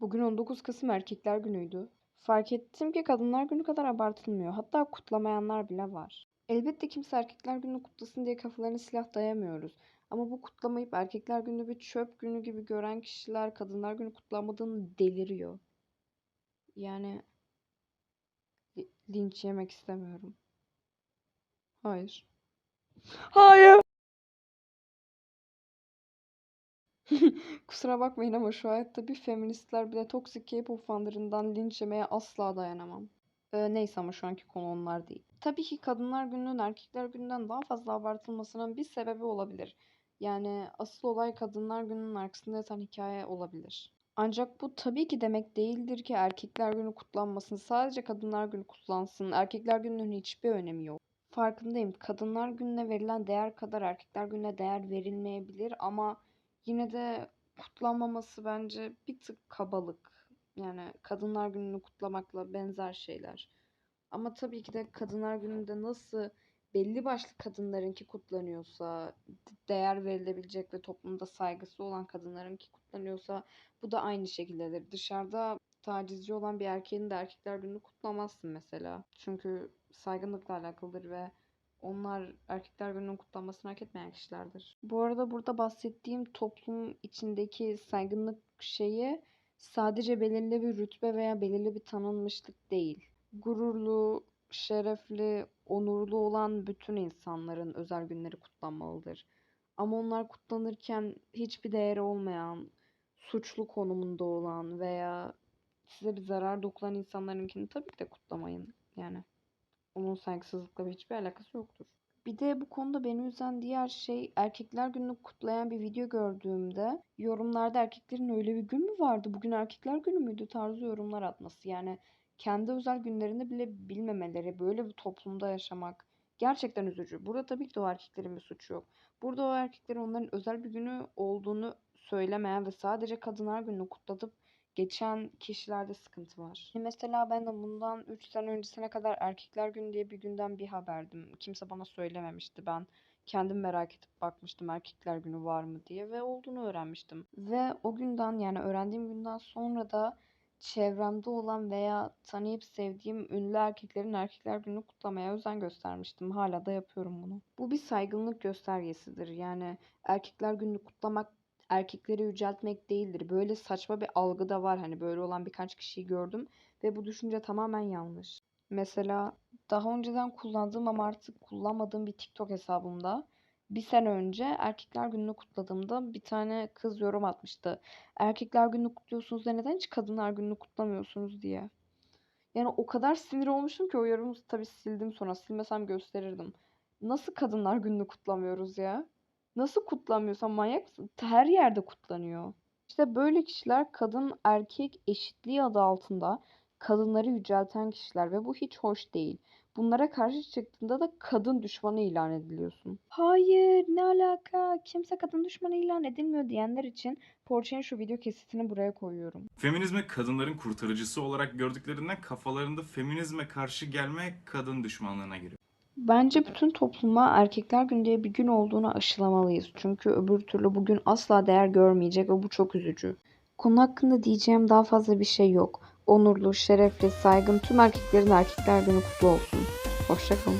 Bugün 19 Kasım Erkekler Günü'ydü. Fark ettim ki Kadınlar Günü kadar abartılmıyor. Hatta kutlamayanlar bile var. Elbette kimse Erkekler Günü'nü kutlasın diye kafalarına silah dayamıyoruz. Ama bu kutlamayıp Erkekler Günü bir çöp günü gibi gören kişiler Kadınlar Günü kutlanmadığını deliriyor. Yani li- linç yemek istemiyorum. Hayır. Hayır. Kusura bakmayın ama şu hayatta bir feministler bile toksik K-pop fanlarından linç yemeye asla dayanamam. Ee, neyse ama şu anki konu onlar değil. Tabii ki Kadınlar Günü'nün Erkekler Günü'nden daha fazla abartılmasının bir sebebi olabilir. Yani asıl olay Kadınlar Günü'nün arkasında yatan hikaye olabilir. Ancak bu tabii ki demek değildir ki Erkekler Günü kutlanmasın. Sadece Kadınlar Günü kutlansın. Erkekler Günü'nün hiçbir önemi yok. Farkındayım. Kadınlar Günü'ne verilen değer kadar Erkekler Günü'ne değer verilmeyebilir ama yine de kutlanmaması bence bir tık kabalık. Yani Kadınlar Günü'nü kutlamakla benzer şeyler. Ama tabii ki de Kadınlar Günü'nde nasıl belli başlı kadınlarınki kutlanıyorsa, değer verilebilecek ve toplumda saygısı olan kadınlarınki kutlanıyorsa bu da aynı şekildedir. Dışarıda tacizci olan bir erkeğin de Erkekler Günü'nü kutlamazsın mesela. Çünkü saygınlıkla alakalıdır ve onlar Erkekler Günü'nün kutlanmasını hak etmeyen kişilerdir. Bu arada burada bahsettiğim toplum içindeki saygınlık şeyi sadece belirli bir rütbe veya belirli bir tanınmışlık değil. Gururlu, şerefli, onurlu olan bütün insanların özel günleri kutlanmalıdır. Ama onlar kutlanırken hiçbir değeri olmayan, suçlu konumunda olan veya size bir zarar dokunan insanlarınkini tabii ki de kutlamayın. Yani onun saygısızlıkla hiçbir alakası yoktur. Bir de bu konuda beni üzen diğer şey Erkekler Günü'nü kutlayan bir video gördüğümde yorumlarda erkeklerin öyle bir gün mü vardı? Bugün Erkekler Günü müydü tarzı yorumlar atması. Yani kendi özel günlerini bile bilmemeleri, böyle bir toplumda yaşamak gerçekten üzücü. Burada tabii ki de o erkeklerin bir suçu yok. Burada o erkeklerin onların özel bir günü olduğunu söylemeyen ve sadece Kadınlar Günü'nü kutlatıp geçen kişilerde sıkıntı var. Mesela ben de bundan 3 sene öncesine kadar Erkekler Günü diye bir günden bir haberdim. Kimse bana söylememişti. Ben kendim merak edip bakmıştım Erkekler Günü var mı diye ve olduğunu öğrenmiştim. Ve o günden yani öğrendiğim günden sonra da çevremde olan veya tanıyıp sevdiğim ünlü erkeklerin Erkekler Günü'nü kutlamaya özen göstermiştim. Hala da yapıyorum bunu. Bu bir saygınlık göstergesidir. Yani Erkekler Günü'nü kutlamak erkekleri yüceltmek değildir. Böyle saçma bir algı da var. Hani böyle olan birkaç kişiyi gördüm ve bu düşünce tamamen yanlış. Mesela daha önceden kullandığım ama artık kullanmadığım bir TikTok hesabımda bir sene önce Erkekler Günü'nü kutladığımda bir tane kız yorum atmıştı. Erkekler Günü'nü kutluyorsunuz da neden hiç Kadınlar Günü'nü kutlamıyorsunuz diye. Yani o kadar sinir olmuştum ki o yorumu tabii sildim sonra. Silmesem gösterirdim. Nasıl Kadınlar Günü'nü kutlamıyoruz ya? Nasıl kutlamıyorsan manyak mısın? Her yerde kutlanıyor. İşte böyle kişiler kadın erkek eşitliği adı altında kadınları yücelten kişiler ve bu hiç hoş değil. Bunlara karşı çıktığında da kadın düşmanı ilan ediliyorsun. Hayır, ne alaka? Kimse kadın düşmanı ilan edilmiyor diyenler için Porsche'nin şu video kesitini buraya koyuyorum. Feminizmi kadınların kurtarıcısı olarak gördüklerinden kafalarında feminizme karşı gelme kadın düşmanlığına giriyor. Bence bütün topluma Erkekler Günü diye bir gün olduğunu aşılamalıyız. Çünkü öbür türlü bugün asla değer görmeyecek ve bu çok üzücü. Konu hakkında diyeceğim daha fazla bir şey yok. Onurlu, şerefli, saygın tüm erkeklerin Erkekler Günü kutlu olsun. Hoşçakalın.